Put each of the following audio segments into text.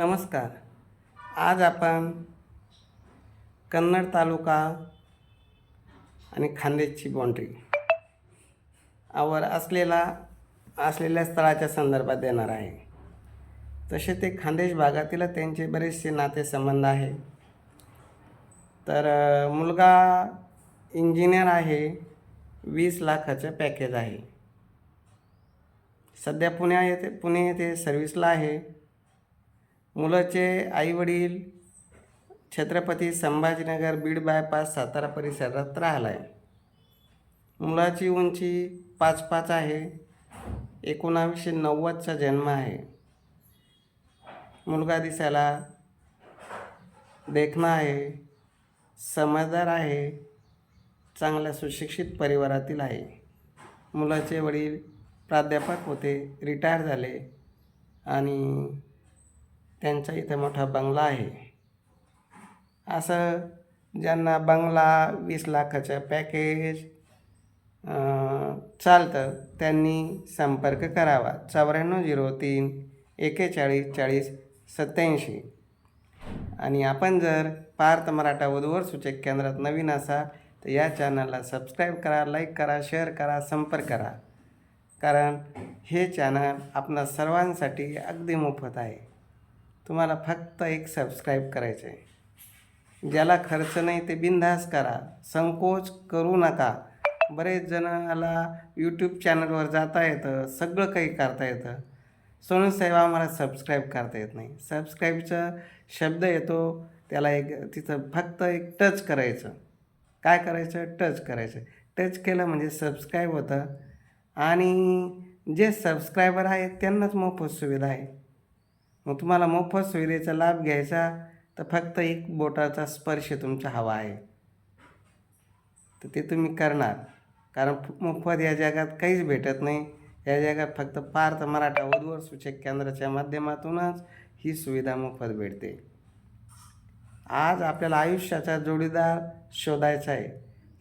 नमस्कार. आज आपण कन्नड तालुका आणि खानदेशची बाँड्री आवर असलेला असलेल्या स्थळाच्या संदर्भात देणार आहे. तसे ते खानदेश भागातील त्यांचे बरेचसे नातेसंबंध आहे. तर मुलगा इंजिनियर आहे वीस लाखाचं पॅकेज आहे. सध्या पुण्या येथे पुणे येथे सर्विसला आहे. मुलाचे आईवडील छत्रपती संभाजीनगर बीड बायपास सातारा परिसरात राहिला आहे मुलाची उंची पाच पाच आहे. एकोणावीसशे नव्वदचा जन्म आहे. मुलगा दिसायला देखणा आहे समजदार आहे चांगल्या सुशिक्षित परिवारातील आहे. मुलाचे वडील प्राध्यापक होते रिटायर झाले आणि त्यांचा इथं मोठा बंगला आहे. असं ज्यांना बंगला वीस लाखाचं पॅकेज चालतं त्यांनी संपर्क करावा. चौऱ्याण्णव झिरो तीन एकेचाळीस चाळीस सत्याऐंशी आणि आपण जर पार्थ मराठा वधूवर सूचक केंद्रात नवीन असाल तर या चॅनलला सबस्क्राईब करा लाईक करा शेअर करा संपर्क करा. कारण हे चॅनल आपणा सर्वांसाठी अगदी मोफत आहे. तुम्हाला फक्त एक सबस्क्राईब करायचं आहे. ज्याला खर्च नाही ते बिनधास्त करा. संकोच करू नका. बरेच जणाला यूट्यूब चॅनलवर जाता येतं. सगळं काही करता येतं. सोनू साहेब आम्हाला सबस्क्राईब करता येत नाही. सबस्क्राईबचा शब्द येतो. त्याला एक तिथं फक्त एक टच करायचं. काय करायचं? टच करायचं. टच केलं म्हणजे सबस्क्राईब होतं. आणि जे सबस्क्रायबर आहेत त्यांनाच मोफत सुविधा आहे. मग तुम्हाला मोफत सुविधेचा लाभ घ्यायचा तर फक्त एक बोटाचा स्पर्श तुमचा हवा आहे. तर ते तुम्ही करणार. कारण मोफत या जगात काहीच भेटत नाही. या जगात फक्त पार्थ मराठा वधूवर सूचक केंद्राच्या माध्यमातूनच ही सुविधा मोफत भेटते. आज आपल्याला आयुष्याचा जोडीदार शोधायचा आहे.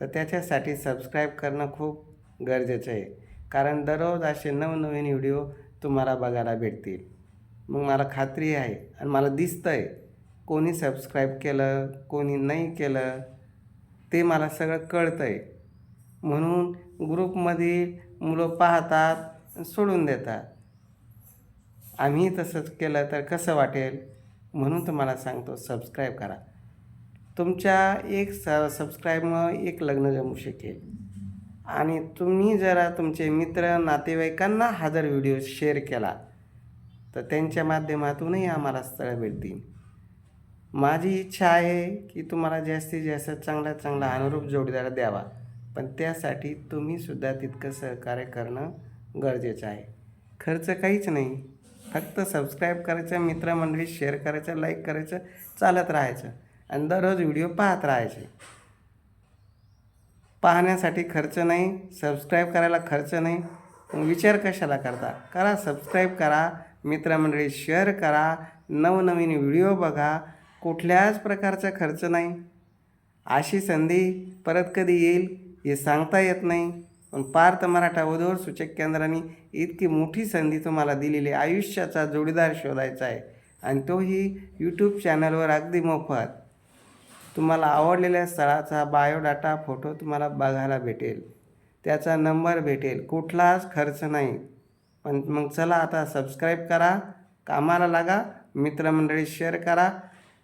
तर त्याच्यासाठी सबस्क्राईब करणं खूप गरजेचं आहे. कारण दररोज असे नवनवीन व्हिडिओ तुम्हाला बघायला भेटतील. मग मला खात्री आहे आणि मला दिसतं आहे कोणी सबस्क्राईब केलं कोणी नाही केलं ते मला सगळं कळतं आहे म्हणून ग्रुपमधील मुलं पाहतात सोडून देतात. आम्ही तसंच केलं तर कसं वाटेल? म्हणून तुम्हाला सांगतो सबस्क्राईब करा. तुमच्या एक स सबस्क्राईबमुळं एक लग्न जमू शकेल. आणि तुम्ही जरा तुमचे मित्र नातेवाईकांना हा जर व्हिडिओ शेअर केला. तर त्यांच्या माध्यमातूनही आम्हाला स्थळं भेटतील. माझी इच्छा आहे की तुम्हाला जास्तीत जास्त चांगला चांगला अनुरूप जोडीदार द्यावा. पण त्यासाठी तुम्हीसुद्धा तितकं सहकार्य करणं गरजेचं आहे. खर्च काहीच नाही. फक्त सबस्क्राईब करायचं मित्रमंडळी शेअर करायचं लाईक करायचं चालत राहायचं. आणि दररोज व्हिडिओ पाहत राहायचे. पाहण्यासाठी खर्च नाही सबस्क्राईब करायला खर्च नाही. विचार कशाला करता? करा सबस्क्राईब करा. मित्रमंडळी शेअर करा. नवनवीन व्हिडिओ बघा. कुठल्याच प्रकारचा खर्च नाही. अशी संधी परत कधी येईल हे सांगता येत नाही. पण पार्थ मराठा वधूवर सूचक केंद्राने इतकी मोठी संधी तुम्हाला दिलेली आयुष्याचा जोडीदार शोधायचा आहे. आणि तोही यूट्यूब चॅनलवर अगदी मोफत. तुम्हाला आवडलेल्या स्थळाचा बायोडाटा फोटो तुम्हाला बघायला भेटेल. त्याचा नंबर भेटेल. कुठलाच खर्च नाही. पण मग चला आता सबस्क्राईब करा कामाला लागा मित्रमंडळी शेअर करा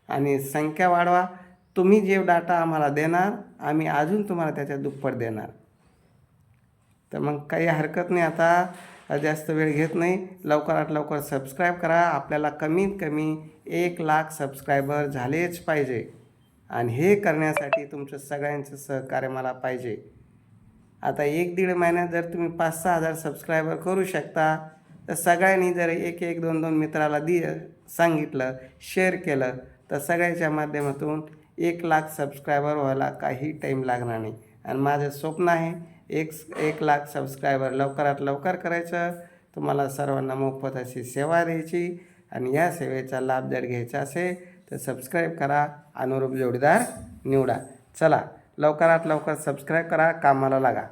आणि संख्या वाढवा. तुम्ही जे डाटा आम्हाला देणार आम्ही अजून तुम्हाला त्याच्या दुप्पट देणार. तर मग काही हरकत नाही आता जास्त वेळ घेत नाही. लवकरात लवकर सबस्क्राईब करा. आपल्याला कमीत कमी एक लाख सबस्क्रायबर झालेच पाहिजे. आणि हे करण्यासाठी तुमचं सगळ्यांचं सहकार्य मला पाहिजे. आता एक दीड महिन्यात जर तुम्ही पाच सहा हजार सबस्क्रायबर करू शकता तर सगळ्यांनी जर एक एक दोन दोन मित्राला दि सांगितलं शेअर केलं तर सगळ्याच्या माध्यमातून एक लाख सबस्क्रायबर व्हायला काही टाईम लागणार नाही. आणि माझं स्वप्न आहे एक एक लाख सबस्क्रायबर लवकरात लवकर करायचं. तुम्हाला सर्वांना मोफत अशी सेवा द्यायची आणि या सेवेचा लाभ जर घ्यायचा असेल तर सबस्क्राईब करा अनुरूप जोडीदार निवडा. चला लवकरात लवकर सबस्क्राईब करा कामाला लागा.